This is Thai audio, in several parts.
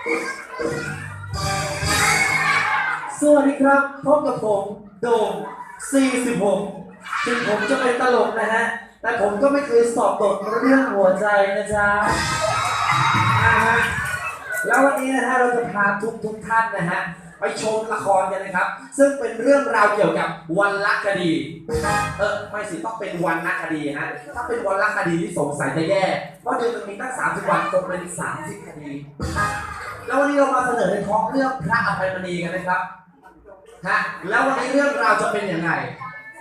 สวัสดีครับพบกับผมโดม 46 ถึงผมจะเป็นตลกนะฮะ แต่ผมก็ไม่เคยสอบตกเรื่องหัวใจนะจ๊ะอ่าฮะแล้ววันนี้นะฮะเราจะพาทุกทุกท่านนะฮะ ไปชมละครกันนะครับ ซึ่งเป็นเรื่องราวเกี่ยวกับวันลักคดี เออไม่สิต้องเป็นวันนักคดีฮะ ถ้าเป็นวันลักคดีที่สงสัยจะแย่ เพราะเดือนหนึงมีตั้ง30 วันตกเป็น30 คดี แล้ววันนี้เรามาเสนอในท้องเรื่องพระอภัยมณีกันนะครับฮะแล้ววันนี้เรื่องราวจะเป็นอย่างไร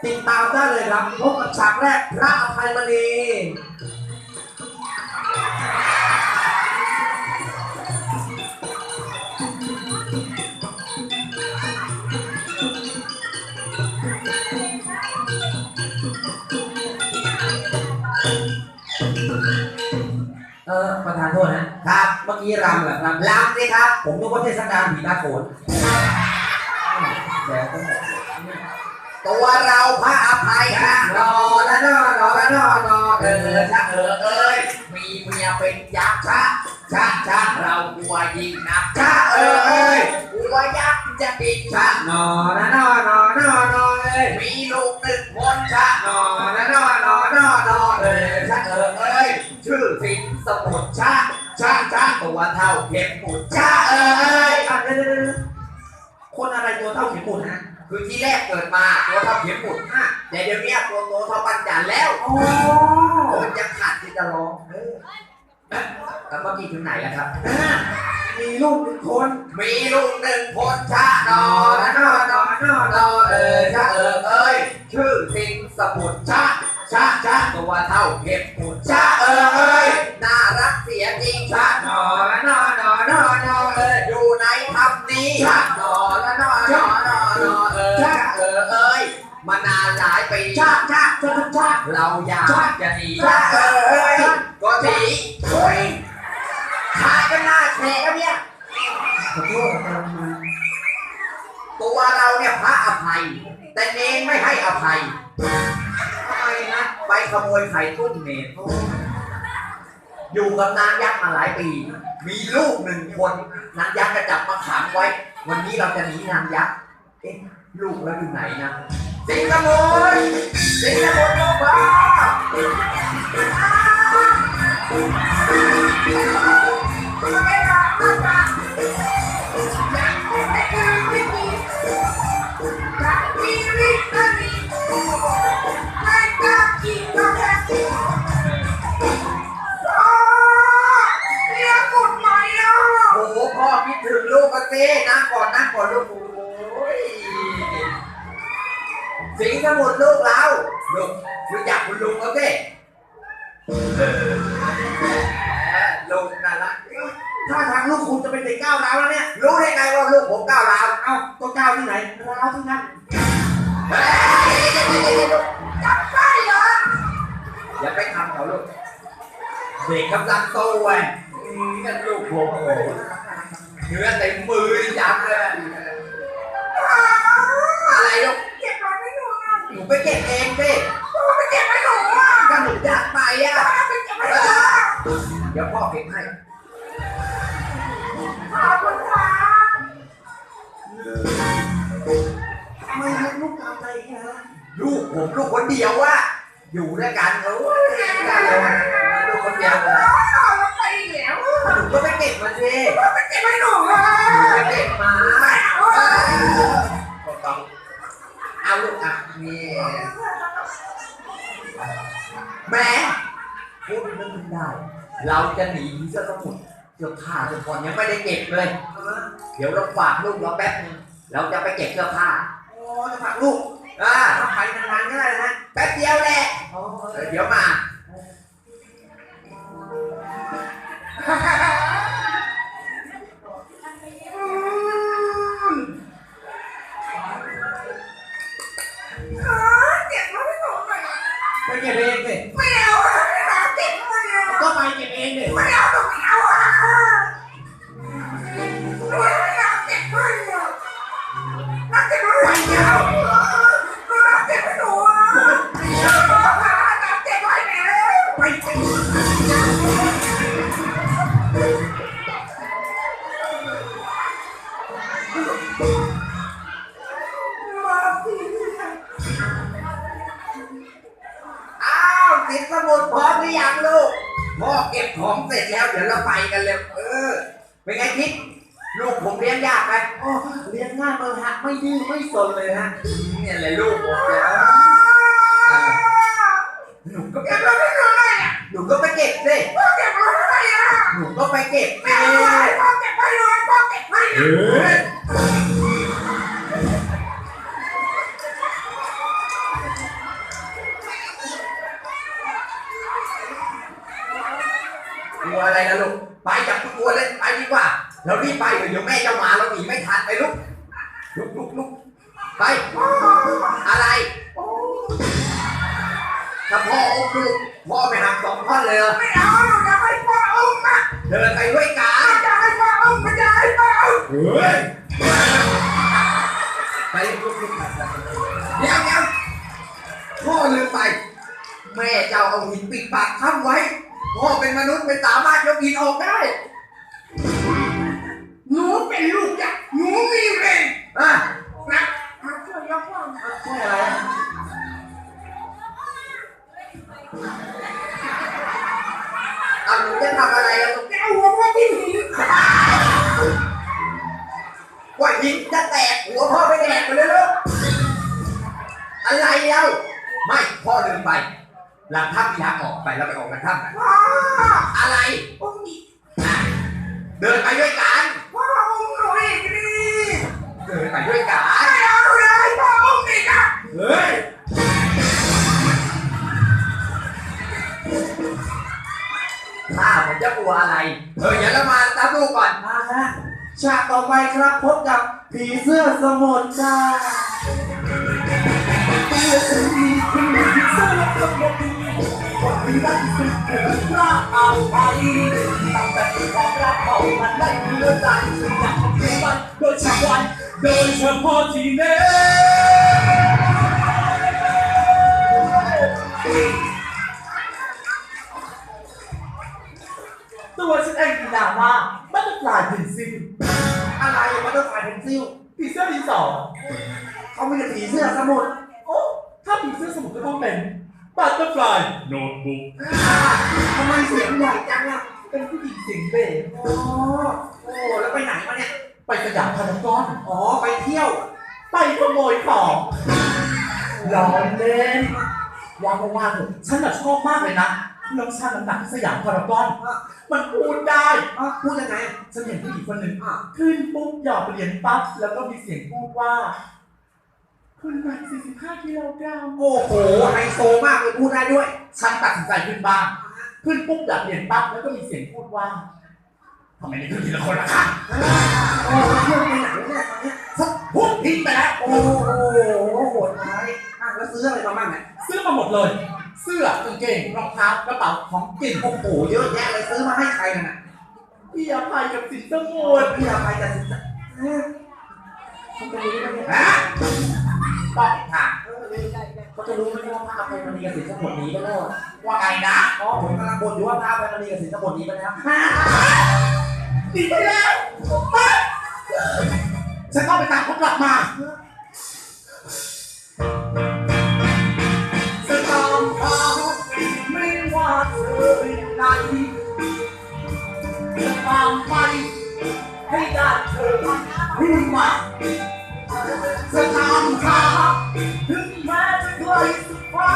ติดตามได้เลยครับพบกับฉากแรกพระอภัยมณี ประธานโทษนะครับ เมื่อกี้รำเหรอครับ รำสิครับ ผมนึกว่าเทศกาลผีตาโขนแต่ก็บอกตัวเราพระอภัยนะนอละนอนอละนอนอเออชะเออเอ้ย มีเมียเป็นยักษ์ชะชะชะเรากลัวยิ่งนักชะเออเอ้ยกลัวยักษ์จะกินชะนอนะนอนอนอนอเอ้ย มีลูกหนึ่งคนชะนอละนอนอนอนอเออชะเออเอ้ย ชื่อสินสมุทรชะชะชะตัวเท่าเข็มหมุดชะเออเอ้ยอะเดี๋ยวเดี๋ยวเดี๋ยวคนอะไรตัวเท่าเข็มหมุดฮะคือที่แรกเกิดมาตัวเท่าเข็มหมุดฮะแต่เดี๋ยวนี้ตัวโตเท่าปัญญาแล้วโอ้มันจะขาดที่จะร้องเออแล้วเมื่อกี้ถึงไหนแล้วครับ มีลูกหนึ่งคน มีลูกหนึ่งคนชะนอนนอนอนอนอเออชะเออเอ้ยชื่อสิงสมุทรชะ ชะชะตัวเท่าเก็บหมุดชะเออเอ้ยน่ารักเสียจริงชะนอละนอนอนอนอเอออยู่ในธรรมนี้ชะนอละนอนอนอนอเออชะเออเอ้ยมานานหลายปีชะชะชะชะเราอยากจะหนีชะเออเอ้ยก็หนีโอ้ยขายกันหน้าแฉะกันเนี่ยขอโทษตัวเราเนี่ยพระอภัย แต่เนนไม่ให้อภัย ไปขโมยไข่ตุ้มเนนอยู่กับนางยักษ์มาหลายปี มีลูกหนึ่งคนนางยักษ์ก็จับมาขังไว้ วันนี้เราจะหนีนางยักษ์เอ๊ะลูกเราอยู่ไหนนะสิงห์บุรีสิงห์บุรีลูกพ่อโเด็กกำลังโตเว้ยอืมนั่นลูกผมโอ้โหเนื้อเต็มมือยับเลยอะไรลูกหนูไปเก็บเองสิก็หนูอยากไปอะเดี๋ยวพ่อเก็บให้ทำไมเลี้ยงลูกตามใจอย่างเงี้ยฮะลูกผมลูกคนเดียวว่ะอยู่ด้วยกันโอ้ยได้เลยลูกคนเดียว เสื้อผ้าเสื้อผ่อนยังไม่ได้เก็บเลย เดี๋ยวเราฝากลูกเราแป๊บนึงเราจะไปเก็บเสื้อผ้าโอ้จะฝากลูกอ่าถ้าไปนานๆก็ได้นะฮะแป๊บเดียวแหละอ๋อเออเดี๋ยวมา ไม่ดื้อไม่สนเลยฮะเนี่ยแหละลูกผมเนี่ยอะหนูก็เก็บไปทำไมอะหนูก็ไปเก็บสิเก็บไปทำไมอะหนูก็ไปเก็บสิพ่อเก็บไปเลยพ่อเก็บไปเลยกลัวอะไรนะลูก ไปจับกลัวเลยไปดีกว่า เรารีบไปเดี๋ยวแม่จะ ไม่เอาหนูจะให้พ่ออุ้มอะเดินไปด้วยกันจะให้พ่ออุ้มไม่จะให้พ่ออุ้มเฮ้ยไปลุกลุกเดี๋ยวเดี๋ยวพ่อลืมไป แม่เจ้าเอาหินปิดปากถ้ำไว้ พ่อเป็นมนุษย์ไม่สามารถยกหินออกได้ หนูเป็นลูกจ้ะหนูมีแรงอะนะมาช่วยยกพ่อช่วยอะไร หนูจะทำอะไรอะลูกจะเอาหัวพ่อที่หินว่าหินจะแตกหัวพ่อไปแดกไปเลยลูกอะไรเล่าไม่พ่อเดินไป หลังถ้ำมีทางออกไปแล้วไปออกกันถ้ำกันอะไรอะเดินไปด้วยกัน จะกลัวอะไร เอออย่าละมาตามลูกก่อนมาฮะฉากต่อไปครับพบกับผีเสื้อสมุทรจ้าโดยเฉพาะโดยเฉพาะที่เน้ ตัวฉันเองมีนามว่าบัตเตอร์ฟลายพินซิลอะไรมันต้องถ่ายเป็นซิ่วผีเสื้อดินสอเขาไม่ได้ผีเสื้อสมุทรโอ้ถ้าผีเสื้อสมุทรก็ต้องเป็นบัตเตอร์ฟลายโน้ตบุ๊กทำไมเสียงใหญ่จังอะเป็นผู้หญิงเสียงเบสโอ้โอ้แล้วไปไหนมาเนี่ย ไปสยามพารากอนอ๋อไปเที่ยว ไปขโมยของล้อเล่นว่างว่างๆเถอะฉันน่ะชอบมากเลยนะ น้องชาน้ำหนักที่สยามพารากอนมันพูดได้อะพูดยังไงฉันเห็นผู้หญิงคนหนึ่งอะขึ้นปุ๊บหยอดเหรียญปั๊บแล้วก็มีเสียงพูดว่า คุณหนัก45กิโลกรัมโอ้โหไฮโซมากเลยพูดได้ด้วย ฉันตัดสินใจขึ้นบ้างขึ้นปุ๊บหยอดเหรียญปั๊บแล้วก็มีเสียงพูดว่าทำไมไม่ขึ้นทีละคนล่ะคะโอ้เที่ยวไปไหนเนี่ยตอนเนี้ยฉันพูดทิ้งไปแล้วโอ้โหโหดร้ายอะแล้วซื้ออะไรมาบ้างเนี่ยซื้อมาหมดเลย เสื้อกางเกงรองเท้ากระเป๋าของกินโอ้โหเยอะแยะเลยซื้อมาให้ใครน่ะพี่อภัยกับสินสมุทรพี่อาไปแต่สินสเอ๊ะเขาจะรู้ไหมเนี่ยฮะต้องถามเขาจะรู้ไหมว่าพระอภัยมณีกับสินสมุทรหนีไปแล้วว่าไงนะอ๋อผมกำลังบ่นอยู่ว่าพระอภัยมณีกับสินสมุทรหนีไปแล้วหนีไปแล้วมาฉันต้องไปตามเขากลับมา อเป็นไหนจะตามไปให้ได้เธอขึ้นมาจะตามหาถึงแม้จะไกลสุดฟ้า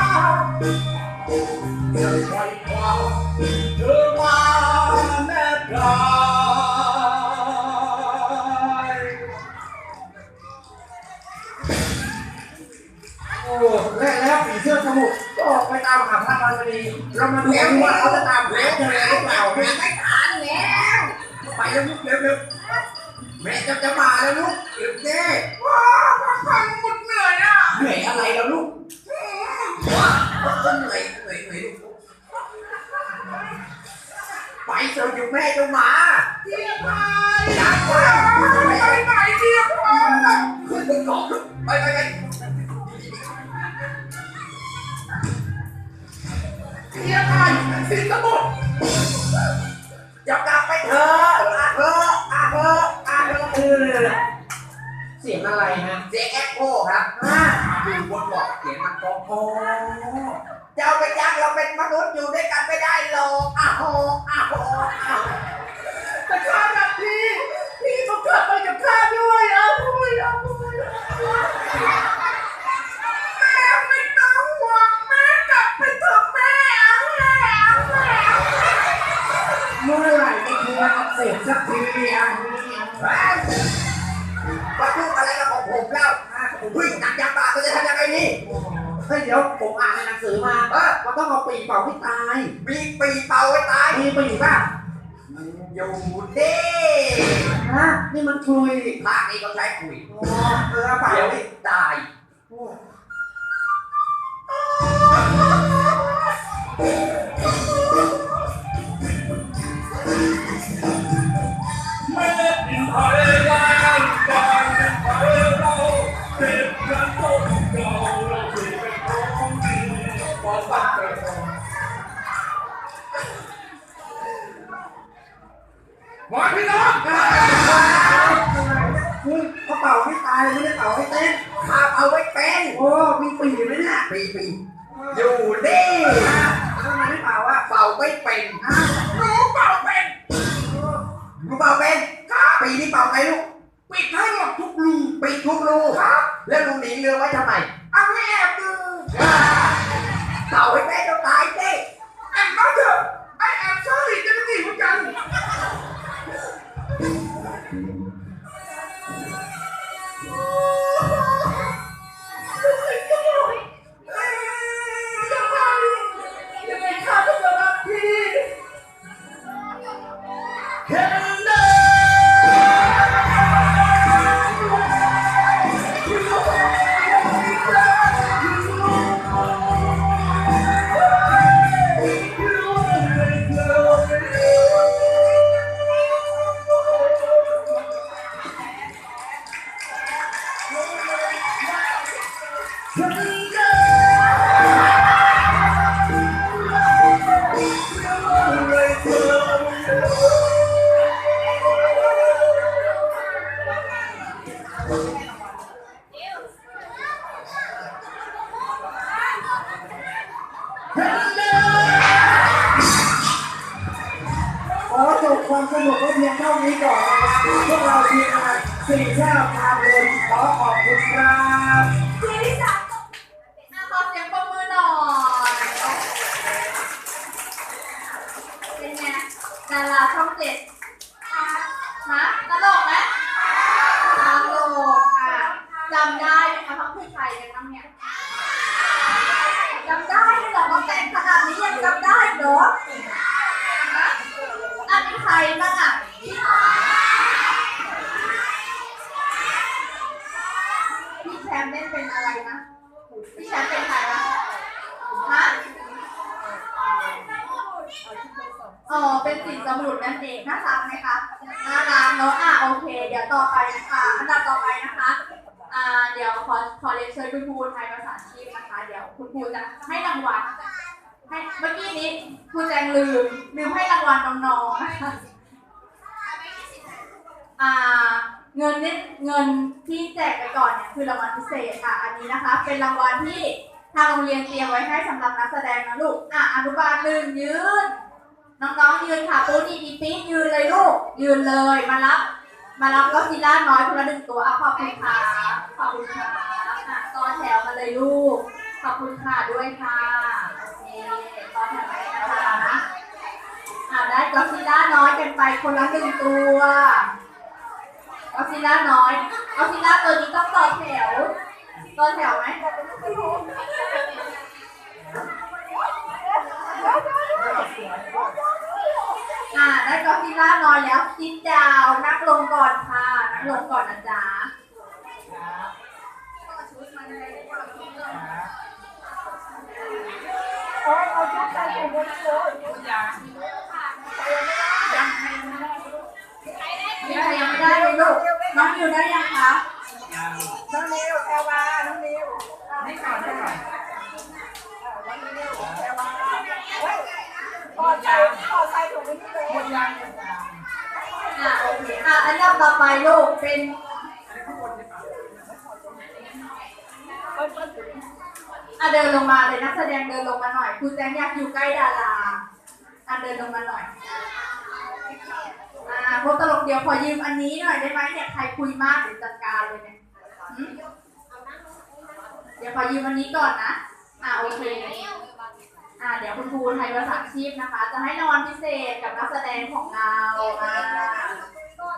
จะไกลกว่าเธอมาแน่กายามหาพระอภัยมณีเรามาดูกันว่าเขาจะตามหาเจอหรือเปล่าแม่ไม่ทันแล้วไปแล้วลูกเร็วเร็วแม่จะจะมาแล้วลูกเร็วเจ้ว้าวฟังหมดเหนื่อยอะเหนื่อยอะไรแล้วลูกว้าวเหนื่อยเหนื่อยเหนื่อยลูกไปเจออยู่แม่จะมา เฮียไทยสินสมุทรจะกลับไปเถอะอาเถอะอาเถอะอาเถอะเออเสียงอะไรฮะ เสียงแอคโคครับอยู่บนเกาะเสียงมันกองอ๋อจะเอาไปยักเราเป็นมนุษย์อยู่ด้วยกันไม่ได้หรอกอ้าวอ้าวอ้าว เสร็จสักทีอะเฮ้ยมายุ่งอะไรกับของผมแล้วเฮ้ยหนักยางปากจะทำยังไงดีเฮ้ยเดี๋ยวผมอ่านในหนังสือมาเออมันต้องเอาปีเป่าให้ตายมีปีเป่าไว้ตายมีปีป่ะอยู่ดิฮะนี่มันคุยภาคนี้เขาใช้คุยอ๋อเออเอาเป่าเดี๋ยวดิตาย เป่าอ่าไม่เป็นหนูเป่าเป็นหนูเป่าเป็นปีนี้เป่าไหมลูก ดาราช่องเจ็ดฮะตลกไหมตลกอะจำได้ไหมคะเขาคือใครกันบ้างเนี่ยจำได้ไหมเหรอเขาแต่งขนาดนี้ยังจำได้เหรอฮะอะมีใครบ้างอะพี่แชมป์เล่นเป็นอะไรนะ พี่แชมป์เป็นใครวะฮะ ออเป็นสินสมุดนั่นเองน่ารักไหมคะน่ารักเนาะอะโอเค เดี๋ยวต่อไปนะคะอันดับต่อไปนะคะอ่าเดี๋ยวขอขอเรียนเชิญคุณครูไทยภาษาชีพนะคะ เดี๋ยวคุณครูจะให้รางวัลให้เมื่อกี้นี้ครูแจงลืมลืมให้รางวัลน้องๆนะคะอ่าเงินนี่เงินที่แจกไปก่อนเนี่ยคือรางวัลพิเศษค่ะ อันนี้นะคะ เป็นรางวัลที่ทางโรงเรียนเตรียมไว้ให้สำหรับนักแสดงนะลูก อะอนุบาลหนึ่งยืน น้องๆยืนค่ะปูนี่ดีปี๊ยืนเลยลูก ยืนเลยมารับ มารับก็ซิล่าน้อยคนละหนึ่งตัวอะขอบคุณค่ะขอบคุณค่ะอะต่อแถวมาเลยลูก ขอบคุณค่ะด้วยค่ะโอเคต่อแถวไปนะคะอ่าได้ก็ซิล่าน้อยกันไปคนละหนึ่งตัวก็ซิล่าน้อยก็ซิล่าตัวนี้ต้องต่อแถวต่อแถวไหมอ่าได้ก็ซิล่าน้อยแล้วซิดดาวนั่งลงก่อน ค่ะนั่งลงก่อนนะจ๊ะมีใครยังไม่ได้เลยลูกน้องอยู่ได้ยังคะ น้องนิวแอลวาน้องนิวนี่ก่อนได้ก่อนน้องนิวแอลวาเฮ้ยพอใจพอใจถูกไหมนี่เลยคนยัง อ่าโอเคอ่าอันดับต่ อไปลูกเป็นอะเดินลงมาเลยนักแสดงเดินลงมาหน่อยครูแจงอยากอยู่ใกล้ดาราอะเดินลงมาหน่อยอ่าพวกตลกเดี๋ยวขอยืมอันนี้หน่อยได้ไหมเนี่ยใครคุยมากเดี๋ยวจัดการเลยเนี่ยหืมเดี๋ยวขอยืมอันนี้ก่อนนะอ่าโอเคอ่อ่าเดี๋ยวคุณครูไทยภาษาชีพนะคะ จะให้รางวัลพิเศษกับนักแสดงของเราอ่า เปิ้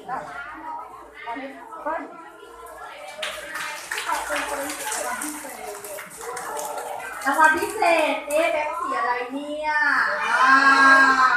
ล รางวัลพิเศษเอ๊ะแบงค์สีอะไรเนี่ยอ่า